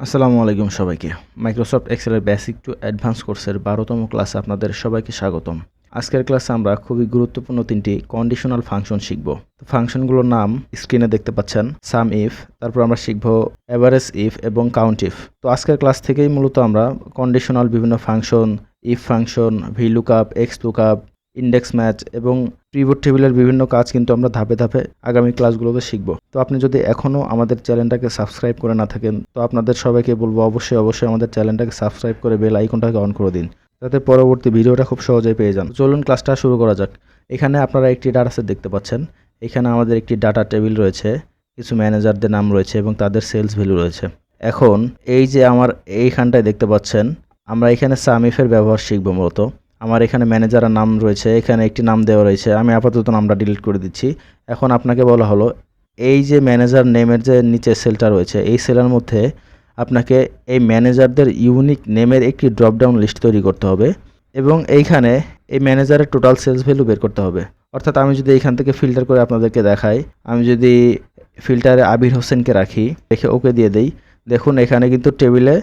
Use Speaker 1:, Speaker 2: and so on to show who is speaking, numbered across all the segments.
Speaker 1: আসসালামু আলাইকুম সবাইকে। মাইক্রোসফট এক্সেলের বেসিক টু অ্যাডভান্স কোর্সের বারোতম ক্লাসে আপনাদের সবাইকে স্বাগতম। আজকের ক্লাসে আমরা খুবই গুরুত্বপূর্ণ তিনটি কন্ডিশনাল ফাংশন শিখব। তো ফাংশনগুলোর নাম স্ক্রিনে দেখতে পাচ্ছেন সাম ইফ তারপর আমরা শিখব এভারেজ ইফ এবং কাউন্ট ইফ তো আজকের ক্লাস থেকেই মূলত আমরা কন্ডিশনাল বিভিন্ন function if function V lookup X lookup index match এবং পিভট টেবিলের বিভিন্ন কাজ কিন্তু আমরা ধাপে ধাপে আগামী ক্লাসগুলোতে শিখব। তো আপনি যদি এখনও আমাদের চ্যানেলটাকে সাবস্ক্রাইব করে না থাকেন, তো আপনাদের সবাইকে বলব অবশ্যই অবশ্যই আমাদের চ্যানেলটাকে সাবস্ক্রাইব করে বেল আইকনটাকে অন করে দিন, যাতে পরবর্তী ভিডিওটা খুব সহজেই পেয়ে যান। চলুন ক্লাসটা শুরু করা যাক। এখানে আপনারা একটি ডাটা সেট দেখতে পাচ্ছেন। এখানে আমাদের একটি ডাটা টেবিল রয়েছে, কিছু ম্যানেজারদের নাম রয়েছে এবং তাদের সেলস ভ্যালু রয়েছে। এখন এই যে আমার এইখানটায় দেখতে পাচ্ছেন, আমরা এখানে সামিফের ব্যবহার শিখব মূলত। আমার এখানে ম্যানেজারের নাম রয়েছে, এখানে একটি নাম দেওয়া রয়েছে, আমি আপাতত নামটা ডিলিট করে দিচ্ছি। এখন আপনাকে বলা হলো, এই যে ম্যানেজার নেমের যে নিচে সেলটা রয়েছে, এই সেলের মধ্যে আপনাকে এই ম্যানেজারদের ইউনিক নেমের একটি ড্রপডাউন লিস্ট তৈরি করতে হবে এবং এইখানে এই ম্যানেজারের টোটাল সেলস ভ্যালু বের করতে হবে। অর্থাৎ আমি যদি এইখান থেকে ফিল্টার করে আপনাদেরকে দেখাই, আমি যদি ফিল্টারে আবির হোসেনকে রাখি রেখে ওকে দিয়ে দেই, দেখুন এখানে কিন্তু টেবিলে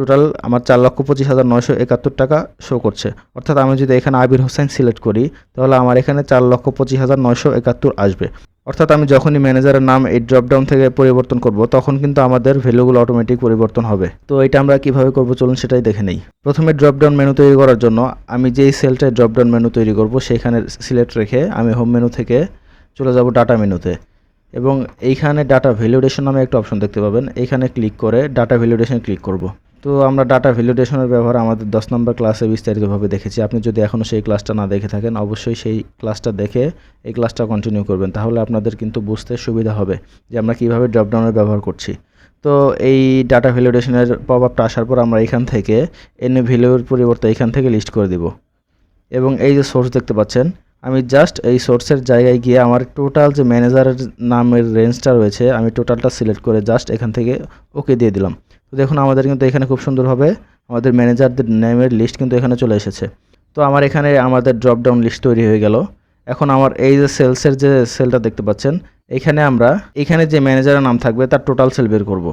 Speaker 1: টোটাল আমার চার লক্ষ পঁচিশ হাজার নয়শো একাত্তর টাকা শো করছে। অর্থাৎ আমি যদি এখানে আবির হোসেন সিলেক্ট করি, তাহলে আমার এখানে চার লক্ষ পঁচিশ হাজার নয়শো একাত্তর আসবে। অর্থাৎ আমি যখনই ম্যানেজারের নাম এই ড্রপডাউন থেকে পরিবর্তন করব, তখন কিন্তু আমাদের ভ্যালুগুলো অটোমেটিক পরিবর্তন হবে। তো এটা আমরা কীভাবে করব চলুন সেটাই দেখে নেই। প্রথমে ড্রপডাউন মেনু তৈরি করার জন্য আমি যেই সেলটায় ড্রপডাউন মেনু তৈরি করব, সেখানে সিলেক্ট রেখে আমি হোম মেনু থেকে চলে যাব ডাটা মেনুতে এবং এইখানে ডাটা ভ্যালিডেশন নামে একটা অপশন দেখতে পাবেন। এইখানে ক্লিক করে ডাটা ভ্যালিডেশন ক্লিক করব। তো আমরা ডাটা ভ্যালিডেশনের ব্যবহার আমাদের দশ নম্বর ক্লাসে বিস্তারিতভাবে দেখেছি। আপনি যদি এখনও সেই ক্লাসটা না দেখে থাকেন, অবশ্যই সেই ক্লাসটা দেখে এই ক্লাসটা কন্টিনিউ করবেন। তাহলে আপনাদের কিন্তু বুঝতে সুবিধা হবে যে আমরা কীভাবে ড্রপডাউনের ব্যবহার করছি। তো এই ডাটা ভ্যালিডেশনের পপ আপটা আসার পর আমরা এখান থেকে এন ভ্যালুর পরিবর্তে এখান থেকে লিস্ট করে দিব। এবং এই যে সোর্স দেখতে পাচ্ছেন, আমি জাস্ট এই সোর্সের জায়গায় গিয়ে আমার টোটাল যে ম্যানেজারের নামের রেঞ্জটা রয়েছে, আমি টোটালটা সিলেক্ট করে জাস্ট এখান থেকে ওকে দিয়ে দিলাম। তো দেখুন, আমাদের কিন্তু এখানে খুব সুন্দরভাবে আমাদের ম্যানেজারদের নেমের লিস্ট কিন্তু এখানে চলে এসেছে। তো আমার এখানে আমাদের ড্রপডাউন লিস্ট তৈরি হয়ে গেল। এখন আমার এই যে সেলসের যে সেলটা দেখতে পাচ্ছেন, এখানে আমরা, এখানে যে ম্যানেজারের নাম থাকবে, তার টোটাল সেল বের করব।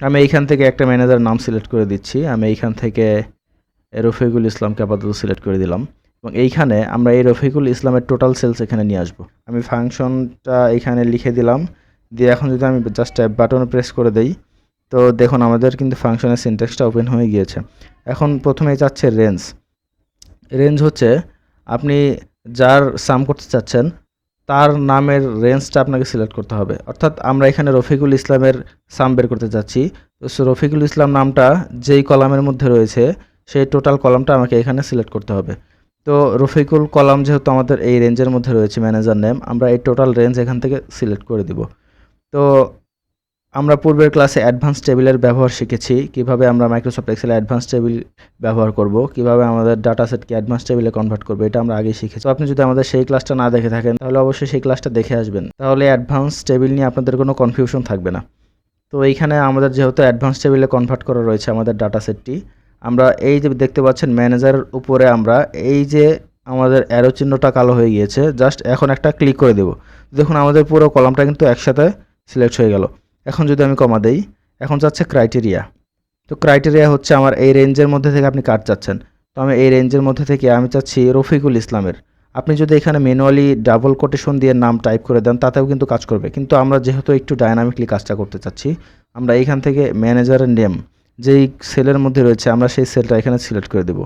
Speaker 1: আমি এইখান থেকে একটা ম্যানেজারের নাম সিলেক্ট করে দিচ্ছি। আমি এইখান থেকে রফিকুল ইসলামকে আপাতত সিলেক্ট করে দিলাম। এবং এইখানে আমরা এই রফিকুল ইসলামের টোটাল সেলস এখানে নিয়ে আসব। আমি ফাংশনটা এখানে লিখে দিলাম। দিয়ে এখন যদি আমি জাস্ট বাটনে প্রেস করে দেই তো দেখুন, আমাদের কিন্তু ফাংশনের সিনট্যাক্সটা ওপেন হয়ে গিয়েছে। এখন প্রথমেই যাচ্ছে রেঞ্জ রেঞ্জ হচ্ছে, আপনি যার সাম করতে চাচ্ছেন, তার নামের রেঞ্জটা আপনাকে সিলেক্ট করতে হবে। অর্থাৎ আমরা এখানে রফিকুল ইসলামের সাম বের করতে চাচ্ছি তো রফিকুল ইসলাম নামটা যেই কলামের মধ্যে রয়েছে, সেই টোটাল কলামটা আমাকে এখানে সিলেক্ট করতে হবে। তো রফিকুল কলাম যেহেতু আমাদের এই রেঞ্জের মধ্যে রয়েছে ম্যানেজার নেম আমরা এই টোটাল রেঞ্জ এখান থেকে সিলেক্ট করে দিব। তো আমরা পূর্বের ক্লাসে অ্যাডভান্স টেবিলের ব্যবহার শিখেছি। কীভাবে আমরা মাইক্রোসফট এক্সেলে অ্যাডভান্স টেবিল ব্যবহার করব? কীভাবে আমাদের ডাটা সেটকে অ্যাডভান্স টেবিলে কনভার্ট করব? এটা আমরা আগেই শিখেছি। তো আপনি যদি আমাদের সেই ক্লাসটা না দেখে থাকেন, তাহলে অবশ্যই সেই ক্লাসটা দেখে আসবেন। তাহলে অ্যাডভান্স টেবিল নিয়ে আপনাদের কোনো কনফিউশন থাকবে না। তো এইখানে আমাদের যেহেতু অ্যাডভান্স টেবিলে কনভার্ট করা রয়েছে আমাদের ডাটা সেটটি আমরা এই যে দেখতে পাচ্ছেন ম্যানেজারের উপরে আমরা এই যে আমাদের অ্যারো চিহ্নটা কালো হয়ে গিয়েছে জাস্ট এখন একটা ক্লিক করে দেব। দেখুন আমাদের পুরো কলামটা কিন্তু একসাথে সিলেক্ট হয়ে গেল। এখন যদি আমি কমা দেই, এখন যাচ্ছে ক্রাইটেরিয়া তো ক্রাইটেরিয়া হচ্ছে আমার এই রেঞ্জের মধ্যে থেকে আপনি কাট চাচ্ছেন। তো আমি এই রেঞ্জের মধ্যে থেকে আমি চাচ্ছি রফিকুল ইসলামের। আপনি যদি এখানে ম্যানুয়ালি ডাবল কোটেশন দিয়ে নাম টাইপ করে দেন, তাতেও কিন্তু কাজ করবে। কিন্তু আমরা যেহেতু একটু ডায়নামিকলি কাজটা করতে চাচ্ছি, আমরা এইখান থেকে ম্যানেজারের নেম যেই সেলের মধ্যে রয়েছে, আমরা সেই সেলটা এখানে সিলেক্ট করে দেব।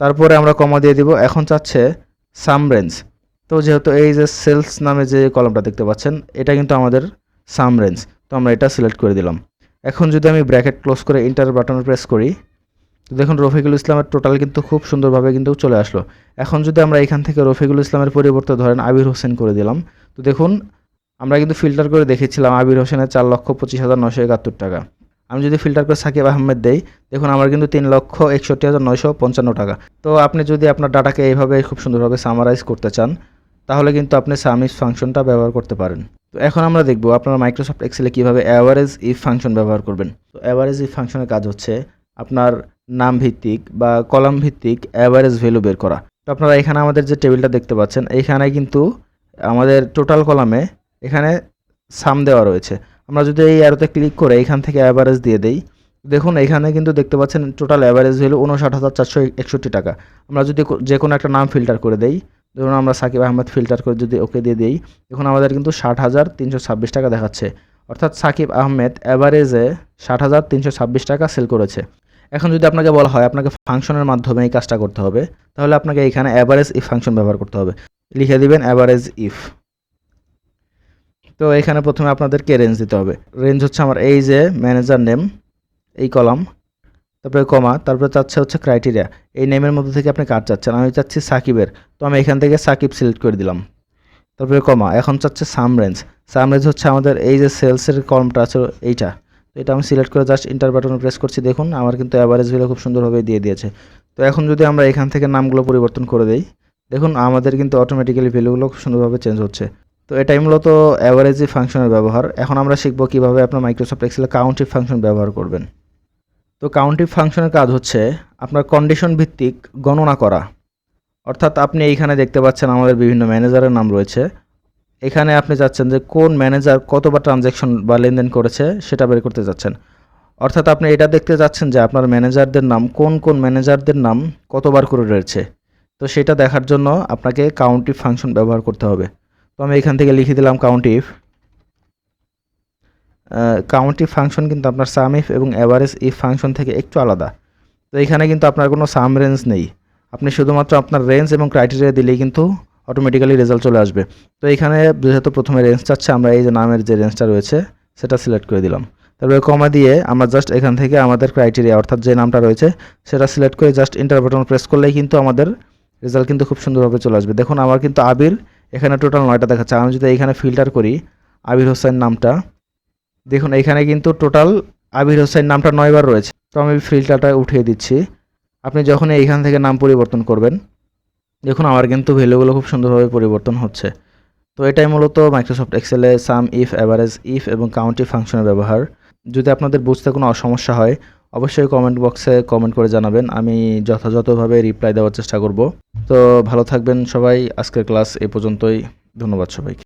Speaker 1: তারপরে আমরা কমা দিয়ে দিব। এখন চাচ্ছে সাম রেঞ্জ তো যেহেতু এই যে সেলস নামে যে কলমটা দেখতে পাচ্ছেন, এটা কিন্তু আমাদের সাম রেঞ্জ তো আমরা এটা সিলেক্ট করে দিলাম। এখন যদি আমি ব্র্যাকেট ক্লোজ করে ইন্টার বাটন প্রেস করি, তো দেখুন রফিকুল ইসলামের টোটাল কিন্তু খুব সুন্দরভাবে কিন্তু চলে আসলো। এখন যদি আমরা এখান থেকে রফিকুল ইসলামের পরিবর্তে ধরেন আবির হোসেন করে দিলাম, তো দেখুন আমরা কিন্তু ফিল্টার করে দেখেছিলাম আবির হোসেনের চার লক্ষ পঁচিশ হাজার নশো একাত্তর টাকা। আমি যদি ফিল্টার করে সাকিব আহমেদ দেই, দেখুন আমার কিন্তু তিন লক্ষ একষট্টি হাজার নয়শো পঞ্চান্ন টাকা। তো আপনি যদি আপনার ডাটাকে এইভাবে খুব সুন্দরভাবে সামারাইজ করতে চান, তাহলে কিন্তু আপনি সামিস ফাংশনটা ব্যবহার করতে পারেন। তো এখন আমরা দেখব আপনারা মাইক্রোসফট এক্সেলে কীভাবে অ্যাভারেজ ইফ ফাংশন ব্যবহার করবেন। তো অ্যাভারেজ ইফ ফাংশনের কাজ হচ্ছে আপনার নাম ভিত্তিক বা কলাম ভিত্তিক অ্যাভারেজ ভ্যালু বের করা। তো আপনারা এখানে আমাদের যে টেবিলটা দেখতে পাচ্ছেন এইখানে কিন্তু আমাদের টোটাল কলামে এখানে সাম দেওয়া রয়েছে। আমরা যদি এই অ্যারোতে ক্লিক করে এখান থেকে অ্যাভারেজ দিয়ে দেই, দেখুন এখানে কিন্তু দেখতে পাচ্ছেন টোটাল অ্যাভারেজ ভ্যালু উনষাট হাজার চারশো একষট্টি টাকা। আমরা যদি যে কোনো একটা নাম ফিল্টার করে দেই ধরুন আমরা সাকিব আহমেদ ফিল্টার করে যদি ওকে দিয়ে দিই, দেখুন আমাদের কিন্তু ষাট হাজার তিনশো ছাব্বিশ টাকা দেখাচ্ছে। অর্থাৎ সাকিব আহমেদ অ্যাভারেজে ষাট হাজার তিনশো ছাব্বিশ টাকা সেল করেছে। এখন যদি আপনাকে বলা হয়, আপনাকে ফাংশনের মাধ্যমে এই কাজটা করতে হবে, তাহলে আপনাকে এখানে অ্যাভারেজ ইফ ফাংশন ব্যবহার করতে হবে। লিখে দিবেন অ্যাভারেজ ইফ তো এখানে প্রথমে আপনাদেরকে রেঞ্জ দিতে হবে। রেঞ্জ হচ্ছে আমার এই যে ম্যানেজার নেম এই কলাম তারপরে কমা, তারপরে চাচ্ছে হচ্ছে ক্রাইটেরিয়া এই নেমের মধ্যে থেকে আপনি কার চাচ্ছেন? আমি চাচ্ছি সাকিবের। তো আমি এখান থেকে সাকিব সিলেক্ট করে দিলাম। তারপরে কমা, এখন চাচ্ছে সাম রেঞ্জ সাম রেঞ্জ হচ্ছে আমাদের এই যে সেলসের কলমটা আছে এইটা। তো এটা আমি সিলেক্ট করে জাস্ট ইন্টার বাটনে প্রেস করছি। দেখুন, আমার কিন্তু অ্যাভারেজ খুব সুন্দরভাবে দিয়ে দিয়েছে। তো এখন যদি আমরা এখান থেকে নামগুলো পরিবর্তন করে দেই, দেখুন, আমাদের কিন্তু অটোমেটিক্যালি ভ্যালুগুলো খুব সুন্দরভাবে চেঞ্জ হচ্ছে। তো এটাই মূলত অ্যাভারেজি ফাংশনের ব্যবহার। এখন আমরা শিখব কীভাবে আপনার মাইক্রোসফট এক্সেলে কাউন্টিভ ফাংশন ব্যবহার করবেন। তো কাউন্টিভ ফাংশনের কাজ হচ্ছে আপনার কন্ডিশন ভিত্তিক গণনা করা। অর্থাৎ আপনি এইখানে দেখতে পাচ্ছেন আমাদের বিভিন্ন ম্যানেজারের নাম রয়েছে। এখানে আপনি চাচ্ছেন যে কোন ম্যানেজার কতবার ট্রানজ্যাকশন বা লেনদেন করেছে সেটা বের করতে যাচ্ছেন। অর্থাৎ আপনি এটা দেখতে যাচ্ছেন যে আপনার ম্যানেজারদের নাম, কোন কোন ম্যানেজারদের নাম কতবার করে রয়েছে। তো সেটা দেখার জন্য আপনাকে কাউন্টিভ ফাংশন ব্যবহার করতে হবে। তো আমি এখান থেকে লিখে দিলাম কাউন্টিভ কাউন্টিভ ফাংশন কিন্তু আপনার সাম ইফ এবং অ্যাভারেজ ইফ ফাংশন থেকে একটু আলাদা। তো এখানে কিন্তু আপনার কোনো সাম রেঞ্জ নেই। আপনি শুধুমাত্র আপনার রেঞ্জ এবং ক্রাইটেরিয়া দিলেই কিন্তু অটোমেটিক্যালি রেজাল্ট চলে আসবে। তো এখানে যেহেতু প্রথমে রেঞ্জ চাচ্ছে, আমরা এই যে নামের যে রেঞ্জটা রয়েছে, সেটা সিলেক্ট করে দিলাম। তারপরে কমা দিয়ে আমরা জাস্ট এখান থেকে আমাদের ক্রাইটেরিয়া অর্থাৎ যে নামটা রয়েছে, সেটা সিলেক্ট করে জাস্ট ইন্টার বাটন প্রেস করলেই কিন্তু আমাদের রেজাল্ট কিন্তু খুব সুন্দরভাবে চলে আসবে। দেখুন, আমার কিন্তু আবির এখানে টোটাল নয়টা দেখাচ্ছে। আমি যদি এখানে ফিল্টার করি, আবির হোসেন নামটা দেখুন, এখানে কিন্তু টোটাল আবির হোসেন নামটা নয়বার রয়েছে। তো আমি ফিল্টারটা উঠিয়ে দিচ্ছি। আপনি যখন এইখান থেকে নাম পরিবর্তন করবেন, দেখুন, আমার কিন্তু ভ্যালুগুলো খুব সুন্দরভাবে পরিবর্তন হচ্ছে। তো এটাই মূলত মাইক্রোসফট এক্সেলে সাম ইফ অ্যাভারেজ ইফ এবং কাউন্টি ফাংশনের ব্যবহার। যদি আপনাদের বুঝতে কোনো সমস্যা হয়, অবশ্যই কমেন্ট বক্সে কমেন্ট করে জানাবেন। আমি যথাযথভাবে রিপ্লাই দেওয়ার চেষ্টা করব। তো ভালো থাকবেন সবাই। আজকের ক্লাস এ পর্যন্তই। ধন্যবাদ সবাইকে।